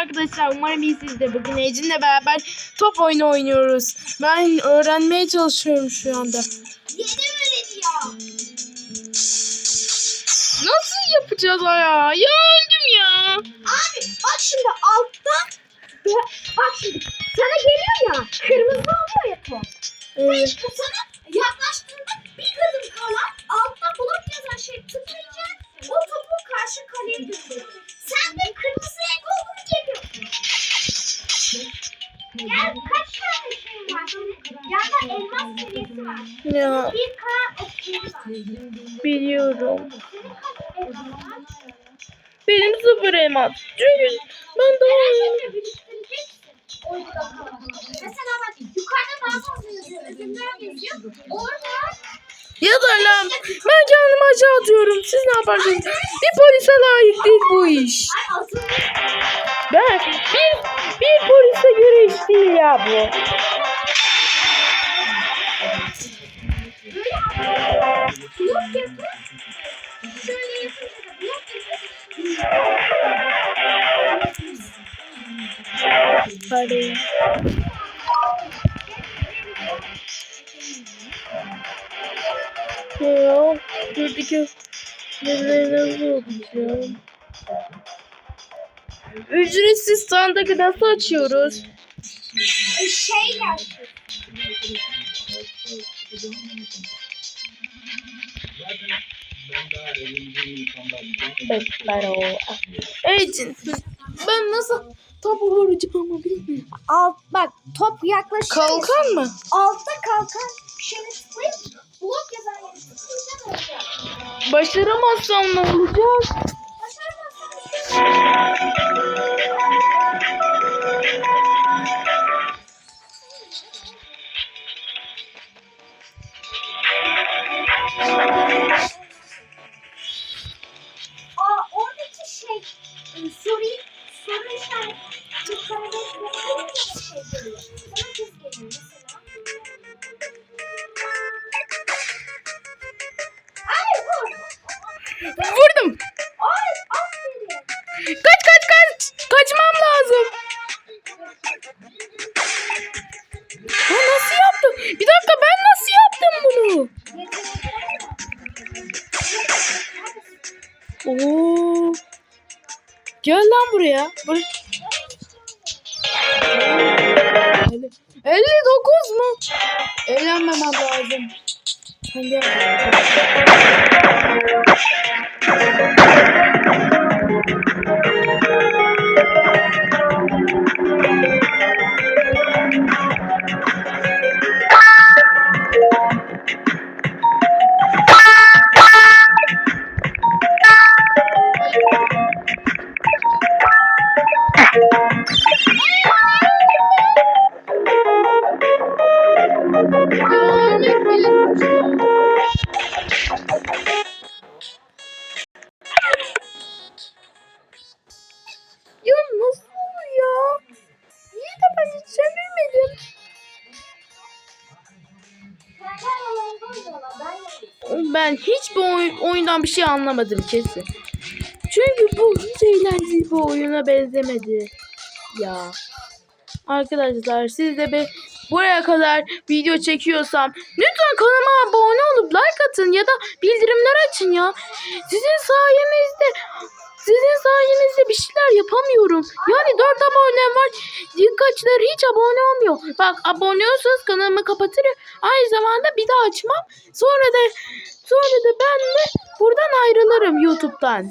arkadaşlar. Umarım iyisinizdir. Bugün Ecin'le beraber top oyunu oynuyoruz. Ben öğrenmeye çalışıyorum şu anda. Yedi öyle diyor. Nasıl yapacağız ya? Ya öldüm ya. Abi bak şimdi alttan bak şimdi sana geliyor ya kırmızı oluyor ya top. Evet. Sana yaklaştığında biliyorum. Benim sıfır elmas. Çünkü ben daha. Mesela bak yukarıda bazı yazıyor. Ödüller yazıyor. Orada Ya da lan ben kendimi aşağı atıyorum. Siz ne yaparsınız? Bir polise layık değil bu iş. Ben bir, bir polise göre iş değil ya bu. Blok yapın. Şöyle yapınca da blok yapın. Hadi. Ya buradaki neleri nasıl yapacağım? Ücretsiz sandığı nasıl açıyoruz? Şeyler. Ecin. Ben nasıl topu vuracağımı bilmiyorum. Alt bak top yaklaşıyor. Kalkan mı? Altta kalkan şeyini tıklayıp blok yazan yeri olacak. Başaramazsam ne olacak? Başaramazsan bir şey Vurdum. Kaç kaç kaç. Kaçmam lazım. Ya nasıl yaptım? Bir dakika ben nasıl yaptım bunu? Oo. Gel lan buraya. Buraya. 59 mu? Eğlenmemem lazım. Sen Ben hiç bu oy- oyundan bir şey anlamadım kesin. Çünkü bu hiç eğlenceli bir oyuna benzemedi. Ya. Arkadaşlar siz de be buraya kadar video çekiyorsam lütfen kanalıma abone olup like atın ya da bildirimler açın ya. Sizin sayenizde sizin sayenizde bir şeyler yapamıyorum. Yani 4 abonem var. Birkaçları hiç abone olmuyor. Bak abone olursanız kanalımı kapatırım. Aynı zamanda bir daha açmam. Sonra da sonra da ben de buradan ayrılırım YouTube'dan.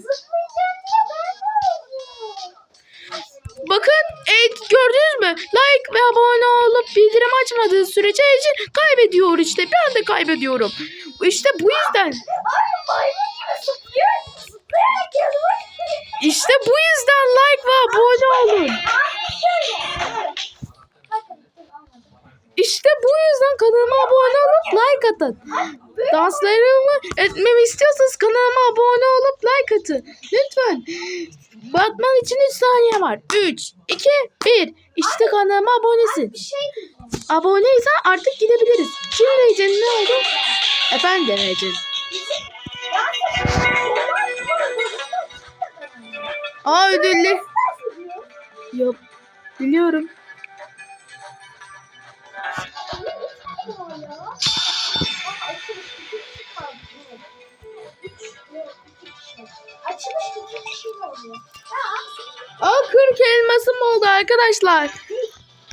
Bakın evet, gördünüz mü? Like ve abone olup bildirim açmadığı sürece için kaybediyor işte. Ben de kaybediyorum. İşte bu yüzden. İşte bu yüzden like ve abone olun. İşte bu yüzden kanalıma abone olup like atın. Danslarımı etmemi istiyorsanız kanalıma abone olup like atın. Lütfen. Batman için 3 saniye var. 3, 2, 1. İşte kanalıma abonesin. Aboneysen artık gidebiliriz. Şimdi Ecen ne oldu? Efendim Ecen. Aa ödüllü. Yok. Biliyorum. Aa 40 elmasım oldu arkadaşlar.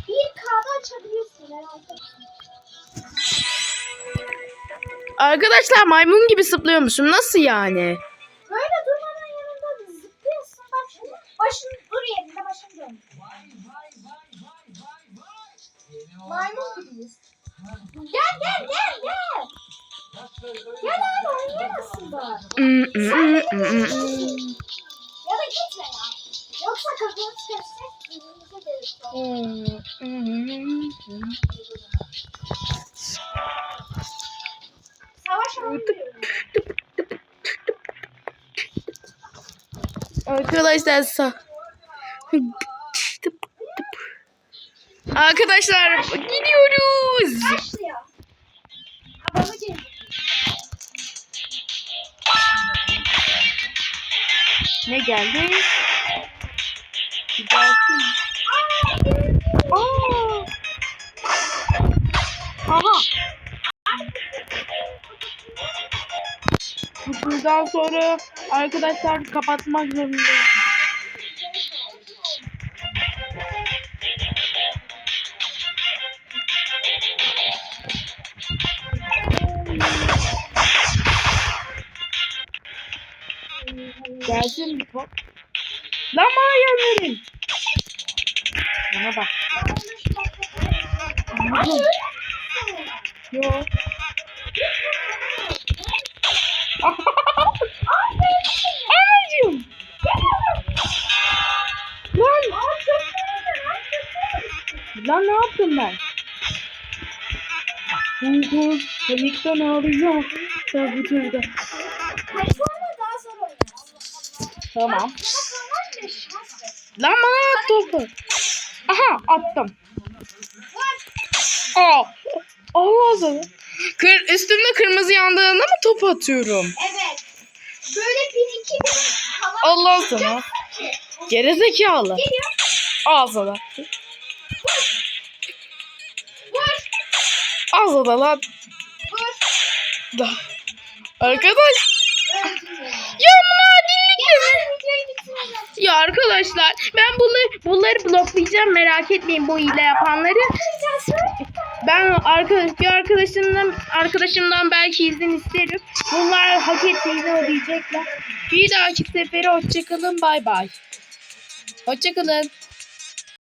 Bir kağıdı açabiliyorsun merak etme. Arkadaşlar maymun gibi zıplıyormuşum. Nasıl yani? Başın dur yerinde başın dön. Maymun gibiyiz. Gel gel gel gel. Gel abi oynayamazsın da. Mm, mm, mm. Ya da gitme ya. Yoksa kafanı çıkarsak birbirimize deriz. Savaş oynuyoruz. Arkadaşlar sa Arkadaşlar gidiyoruz. Ne geldi? Gelsin. Aha. Bundan sonra arkadaşlar kapatmak zorundayım. Gelsin top. Lan bana gelmedin. Bana bak. Anladım. Yok. Anacığım. Lan. Lan ne yaptım ben? Uygun. Panikten ağlayacağım. Sen bu turda. Tamam. Lan bana at topu. Aha attım. Aa. Allah Allah. Kır, üstümde kırmızı yandığında mı top atıyorum? Evet. Böyle bir iki bir Allah sana. Gerizekalı. Ağzına. Ağzına lan. Arkadaş. Ya arkadaşlar ben bunları, bunları bloklayacağım merak etmeyin bu hile yapanları. Ben arkadaş bir arkadaşımdan arkadaşımdan belki izin isterim. Bunlar hak ettiğini ödeyecekler. Bir dahaki sefere hoşçakalın bay bay. Hoşçakalın.